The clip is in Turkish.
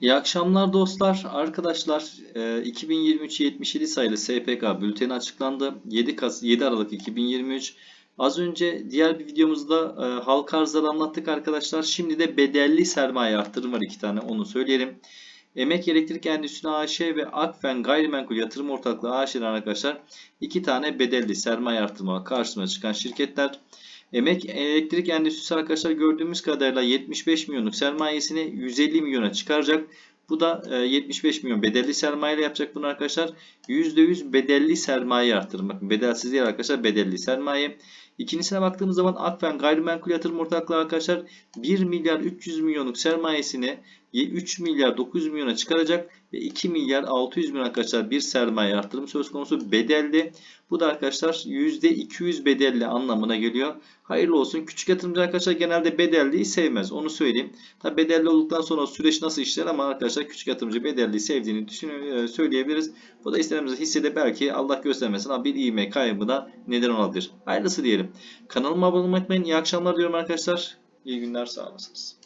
İyi akşamlar dostlar. Arkadaşlar e, 2023 77 sayılı SPK bülteni açıklandı. 7, Kas 7 Aralık 2023. Az önce diğer bir videomuzda e, halka arzları anlattık arkadaşlar. Şimdi de bedelli sermaye arttırım var iki tane onu söyleyelim. Emek Elektrik Endüstri AŞ ve Akfen Gayrimenkul Yatırım Ortaklığı AŞ'den arkadaşlar iki tane bedelli sermaye artırma karşısına çıkan şirketler. Emek Elektrik Endüstrisi arkadaşlar gördüğümüz kadarıyla 75 milyonluk sermayesini 150 milyona çıkaracak. Bu da e, 75 milyon bedelli sermayeyle yapacak bunu arkadaşlar. %100 bedelli sermaye arttırım. Bakın bedelsiz değil arkadaşlar bedelli sermaye. İkincisine baktığımız zaman Akfen Gayrimenkul Yatırım Ortaklığı arkadaşlar 1 milyar 300 milyonluk sermayesini 3 milyar 900 milyona çıkaracak ve 2 milyar 600 milyon arkadaşlar bir sermaye artırım söz konusu bedelli. Bu da arkadaşlar %200 bedelli anlamına geliyor. Hayırlı olsun. Küçük yatırımcı arkadaşlar genelde bedelliyi sevmez. Onu söyleyeyim. Tabi bedelli olduktan sonra süreç nasıl işler ama arkadaşlar küçük yatırımcı bedelliyi sevdiğini düşünüyor, söyleyebiliriz. Bu da isterimiz hissede belki Allah göstermesin bir ivme kaybı da neden olabilir. Hayırlısı diyelim. Kanalıma abone olmayı unutmayın. İyi akşamlar diyorum arkadaşlar. İyi günler sağ olasınız.